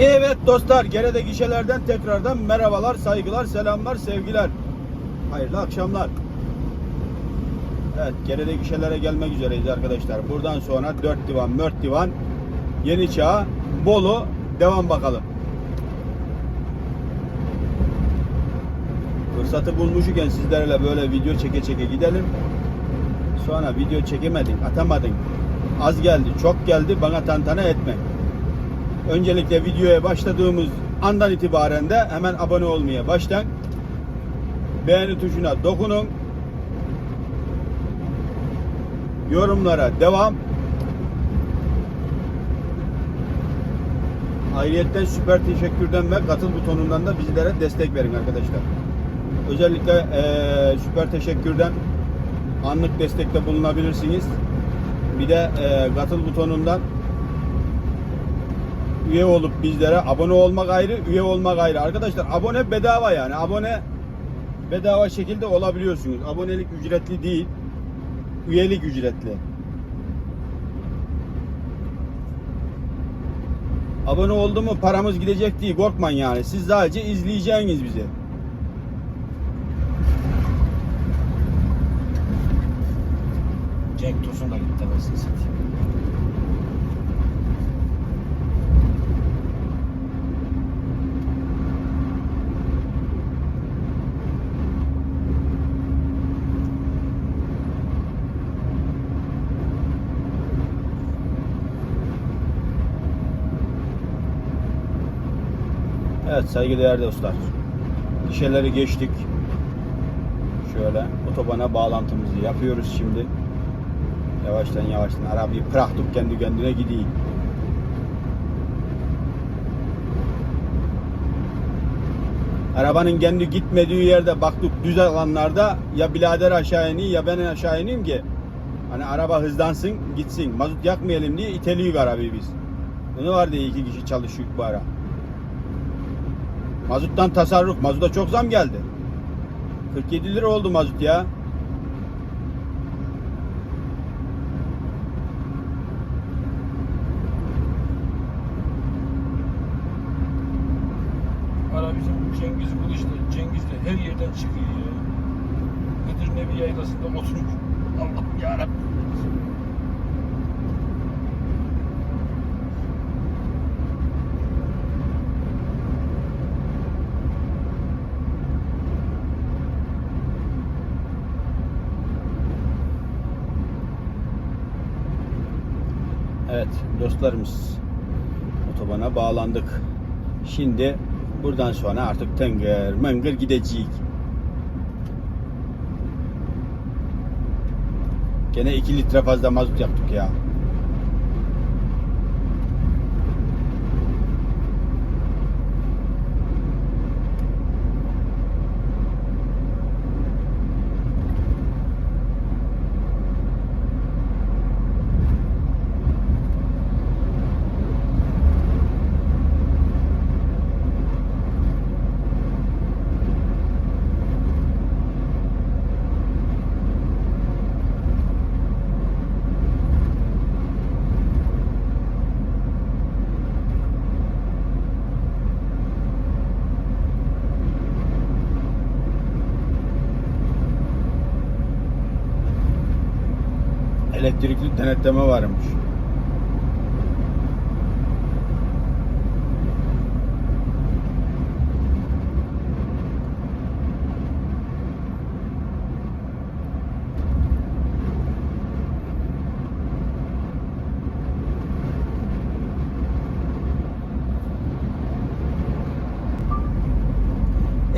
Evet dostlar, Gerede gişelerden tekrardan merhabalar, saygılar, selamlar, sevgiler. Hayırlı akşamlar. Evet, Gerede gişelere gelmek üzereyiz arkadaşlar. Buradan sonra 4 divan, 4 divan, Yeni Çağ, Bolu, devam bakalım. Fırsatı bulmuşken sizlerle böyle video çeke çeke gidelim. Sonra video çekemedin, atamadın. Az geldi, çok geldi, bana tantana etme. Öncelikle videoya başladığımız andan itibaren de hemen abone olmaya başlayın. Beğeni tuşuna dokunun. Yorumlara devam. Ayrıyetten süper teşekkürden ve katıl butonundan da bizlere destek verin arkadaşlar. Özellikle eee, süper teşekkürden anlık destekte bulunabilirsiniz. Bir de eee, katıl butonundan üye olup bizlere abone olmak ayrı, üye olmak ayrı. Arkadaşlar abone bedava yani. Abone bedava şekilde olabiliyorsunuz. Abonelik ücretli değil. Üyelik ücretli. Abone oldu mu paramız gidecek diye korkmayın yani. Siz sadece izleyeceğiniz bizi. Cenk Tosun da gitti anasını satayım. Evet saygıdeğer dostlar. Gişeleri geçtik. Şöyle otobana bağlantımızı yapıyoruz şimdi. Yavaştan yavaştan arabayı bıraktık kendi kendine gideyim. Arabanın kendi gitmediği yerde baktık düz alanlarda ya birader aşağı ineyim ya ben aşağı ineyim ki hani araba hızlansın gitsin. Mazot yakmayalım diye iteliyoruz arabayı biz. Bunu var diye iki kişi çalışıyor bu ara. Mazuttan tasarruf. Mazuta çok zam geldi. 47 lira oldu mazut ya. Ara bizim Cengiz Kılıçlı. Cengiz de her yerden çıkıyor ya. Hıdır Nebi yaylasında oturup Allah'ım yarabbim. Evet dostlarımız otobana bağlandık. Şimdi buradan sonra artık tıngır mıngır gideceğiz. Gene 2 litre fazla mazot yaptık ya. Elektrikli denetleme varmış.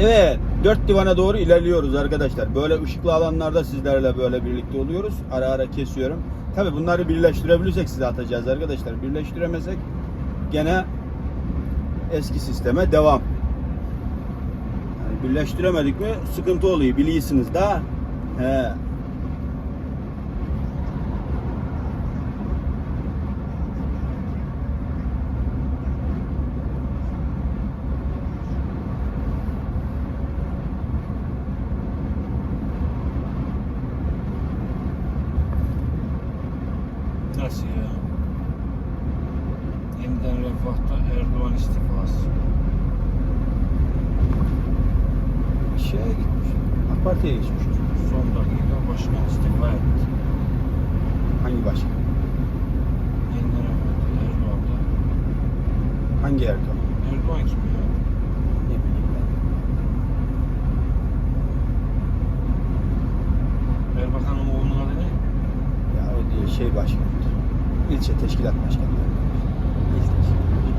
Evet, dört divana doğru ilerliyoruz arkadaşlar. Böyle ışıklı alanlarda sizlerle böyle birlikte oluyoruz. Ara ara kesiyorum. Tabi bunları birleştirebilirsek size atacağız arkadaşlar. Birleştiremesek gene eski sisteme devam. Yani birleştiremedik mi sıkıntı oluyor biliyorsunuz da. He. Hangi Erdoğan? Erdoğan kim ya? Ne bileyim ben. Erbakan'ın oğlunun adı ne? Ya o değil, şey başkanıdır. İlçe teşkilat başkanı. İl teşkilat başkanı.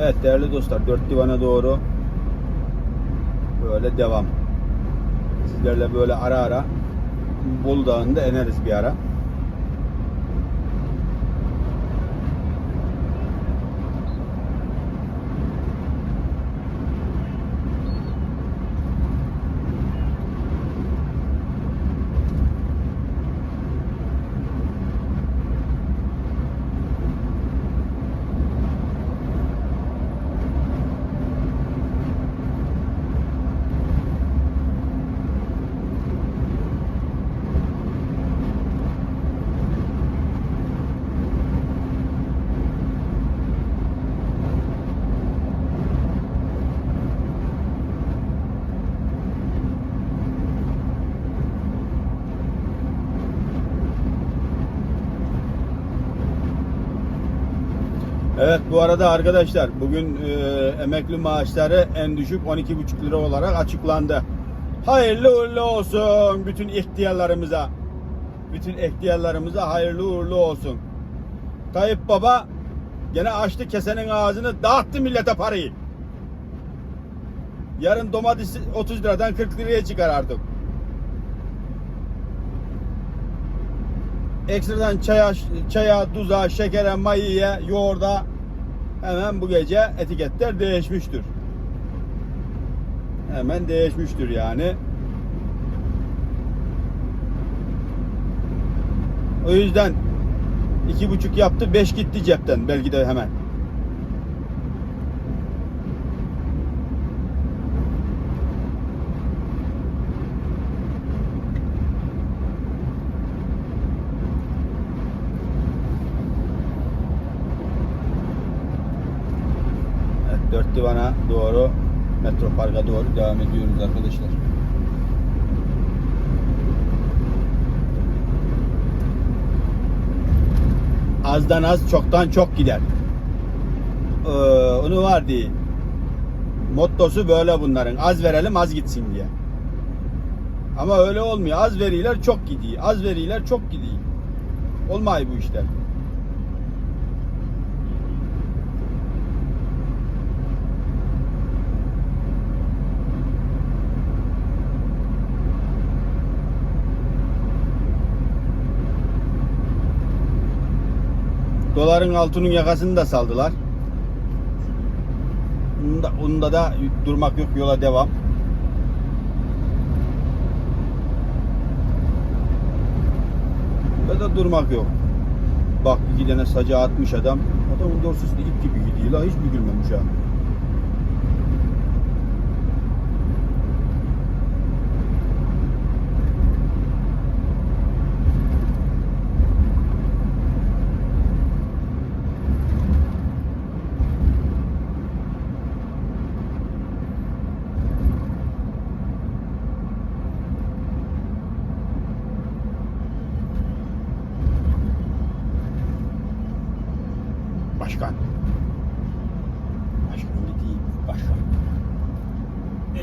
Evet değerli dostlar dört divana doğru böyle devam. Sizlerle böyle ara ara Bolu Dağı'nda eneriz bir ara. Evet bu arada arkadaşlar bugün e, emekli maaşları en düşük 12,5 lira olarak açıklandı. Hayırlı uğurlu olsun bütün ihtiyarlarımıza. Bütün ihtiyarlarımıza hayırlı uğurlu olsun. Tayyip Baba gene açtı kesenin ağzını dağıttı millete parayı. Yarın domates 30 liradan 40 liraya çıkar artık. ekstradan çaya, çaya, tuza, şekere, mayıya, yoğurda hemen bu gece etiketler değişmiştir. Hemen değişmiştir yani. O yüzden iki buçuk yaptı, beş gitti cepten belki de hemen. Dört divana doğru metro parka doğru devam ediyoruz arkadaşlar. Azdan az çoktan çok gider. Ee, onu var diye. Mottosu böyle bunların. Az verelim az gitsin diye. Ama öyle olmuyor. Az veriler çok gidiyor. Az veriler çok gidiyor. Olmuyor bu işler. Doların altının yakasını da saldılar. Onda, onda da durmak yok yola devam. Ve da durmak yok. Bak iki tane saca atmış adam. Adamın dorsesi de ip gibi gidiyor. Hiç bükülmemiş ha.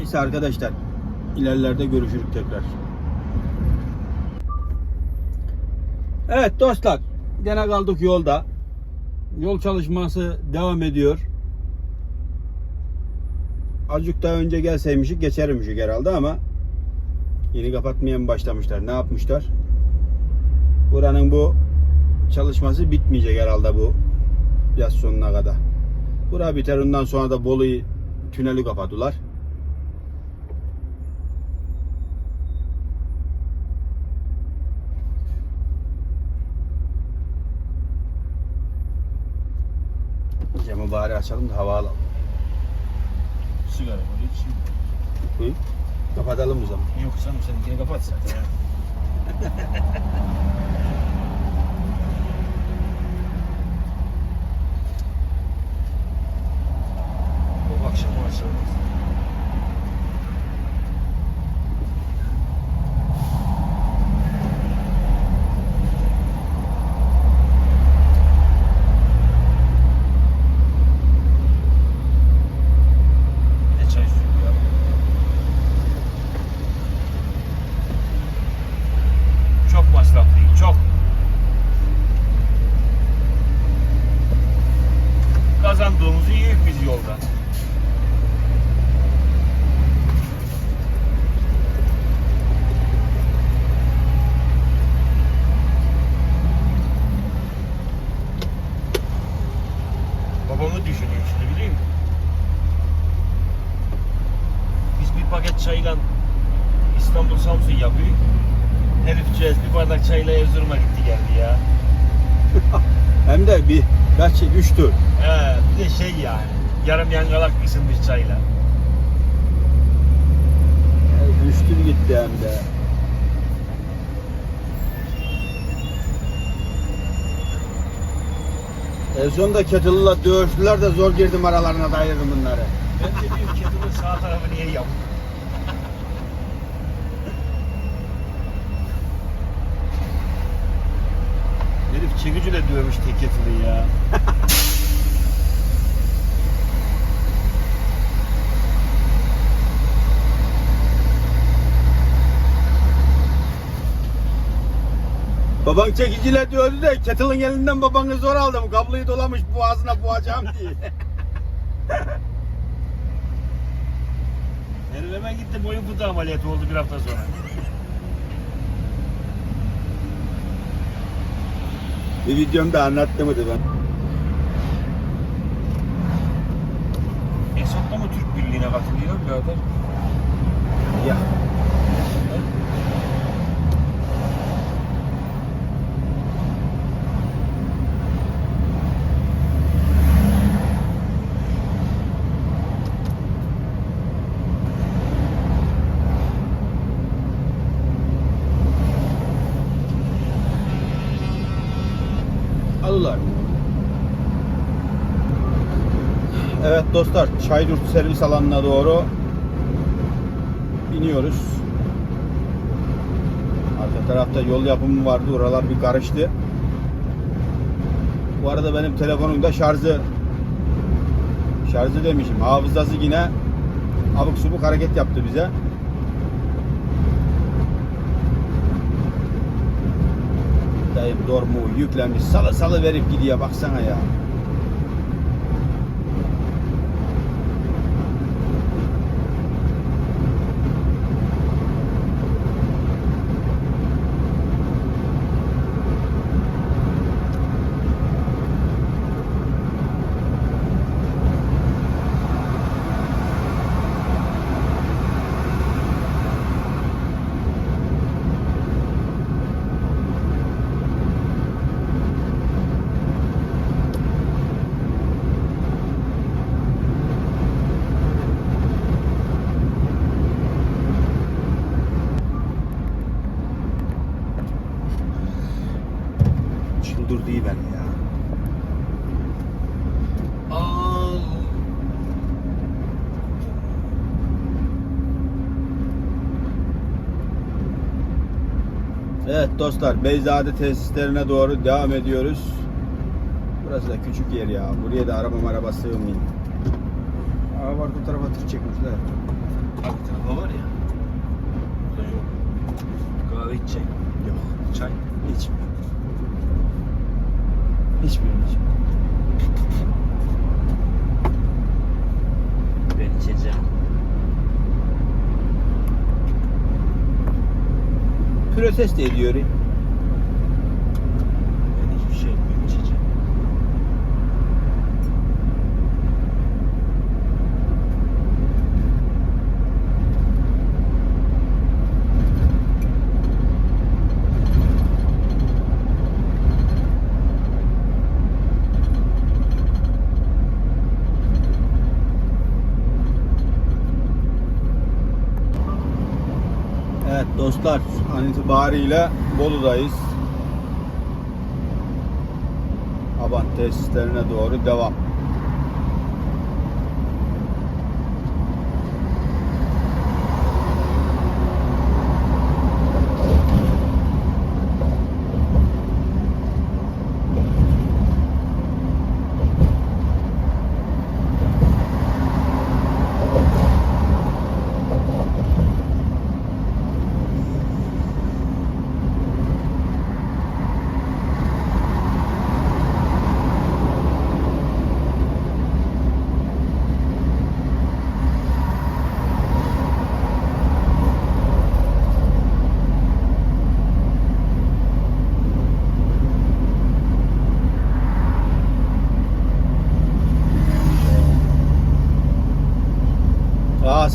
Neyse arkadaşlar, ilerlerde görüşürüz tekrar. Evet dostlar, gene kaldık yolda. Yol çalışması devam ediyor. Azıcık daha önce gelseymişik geçermişik herhalde ama yeni kapatmaya mı başlamışlar? Ne yapmışlar? Buranın bu çalışması bitmeyecek herhalde bu yaz sonuna kadar. Bura biter ondan sonra da Bolu'yu tüneli kapadılar. Açalım da hava alalım. Sigara var içeyim. Hı? Kapatalım o zaman. Yok canım seninkini kapat zaten ya. Bu akşam açalım. Ne çay suyu ya? Çok masraflı, çok. Kazandığımızı yiyoruz biz yolda. Babamı düşünüyorum şimdi biliyor musun? Biz bir paket çayla İstanbul Samsun yapıyor. Herifçiğiz bir bardak çayla Erzurum'a gitti geldi ya. Hem de bir kaç şey, üç tur. He, bir de şey yani. Yarım yangalak ısınmış çayla. Yani Üç tur gitti hem de. En sonunda kettle'la dövüştüler de zor girdim aralarına dayırdım bunları. Ben de diyorum kettle'ın sağ tarafı niye yaptın? Herif çekicile dövmüş tek kettle'ı ya. Baban çekiciyle diyordu da kettle'ın elinden babanı zor aldım. Kabloyu dolamış boğazına boğacağım diye. Herif hemen gitti boyun fıtığı ameliyatı oldu bir hafta sonra. Bir videomda anlattım mıydı ben? Esot da mı Türk Birliği'ne katılıyor birader? Ya. Evet dostlar, Çaydurt servis alanına doğru iniyoruz. Arka tarafta yol yapımı vardı, oralar bir karıştı. Bu arada benim telefonumda şarjı şarjı demişim, hafızası yine abuk subuk hareket yaptı bize. Dayım dormu yüklenmiş, salı salı verip gidiyor baksana ya. Çıldırdı iyi beni ya. Aa, Dostlar Beyzade tesislerine doğru devam ediyoruz. Burası da küçük yer ya. Buraya da araba araba sığmıyor. Aa var bu tarafa tır çekmişler. Abi tarafa var ya. Burada yok. Kahve içecek. Yok. Çay. Hiç. Hiçbirini içmiyorum. Ben içeceğim. Protesto ediyor. Dostlar an itibariyle Bolu'dayız. Aban tesislerine doğru devam.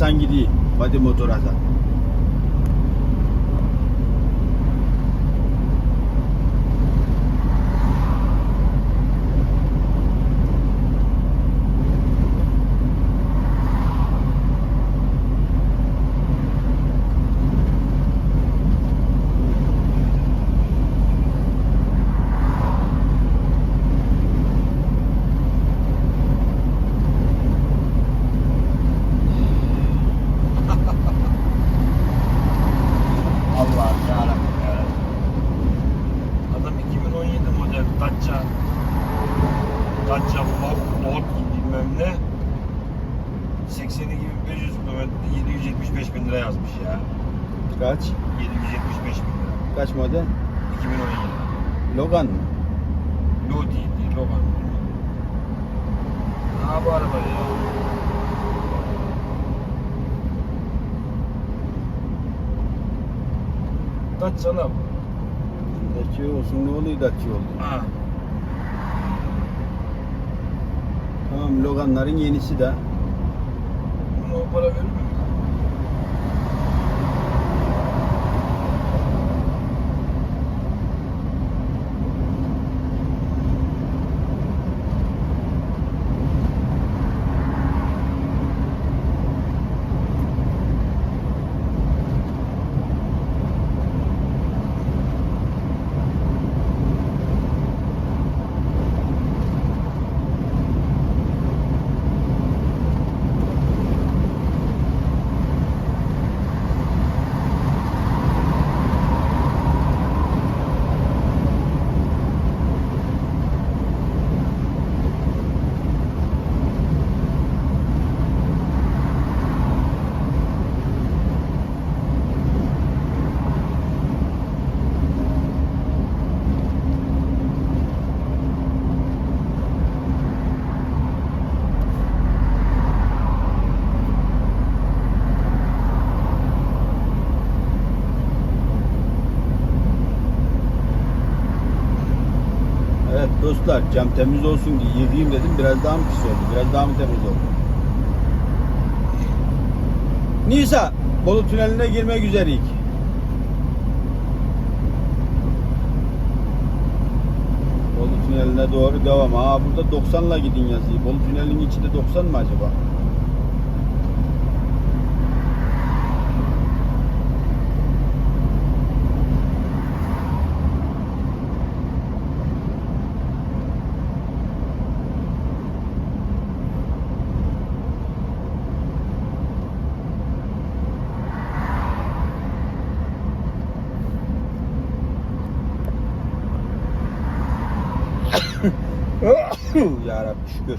Sen gidiyor. Hadi motor Hasan. Allah'ım yarabbim ya. Adam 2017 model Dacia Dacia Ford, Ford bilmem ne 82 500 kilometre 775 bin lira yazmış ya. Kaç? 775 bin lira. Kaç model? 2017. Logan mı? Lodi değil, Logan. Ha bu araba ya. Dacia lan. bu. Dacia olsun ne oluyor Dacia oldu. Ha. Tamam Logan'ların yenisi de. Buna o para verir mi? Dostlar cam temiz olsun diye yıkayayım dedim. Biraz daha mı pis oldu? Biraz daha mı temiz oldu? Nisa Bolu tüneline girmek üzereyiz. Bolu tüneline doğru devam. Aa burada 90'la gidin yazıyor. Bolu tünelinin içinde 90 mı acaba? ya Rabbi şükür.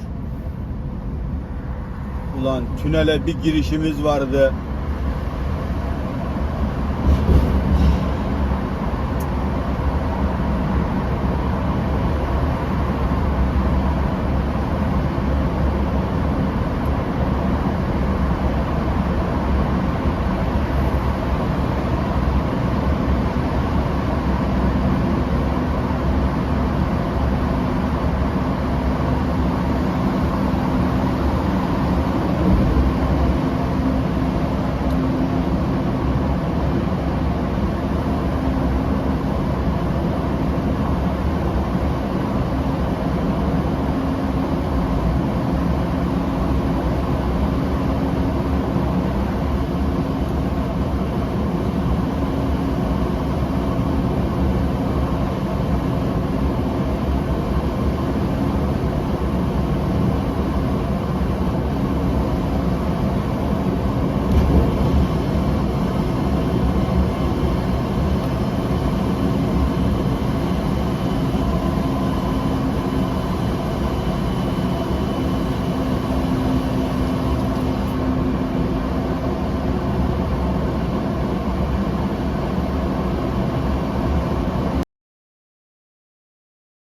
Ulan tünele bir girişimiz vardı.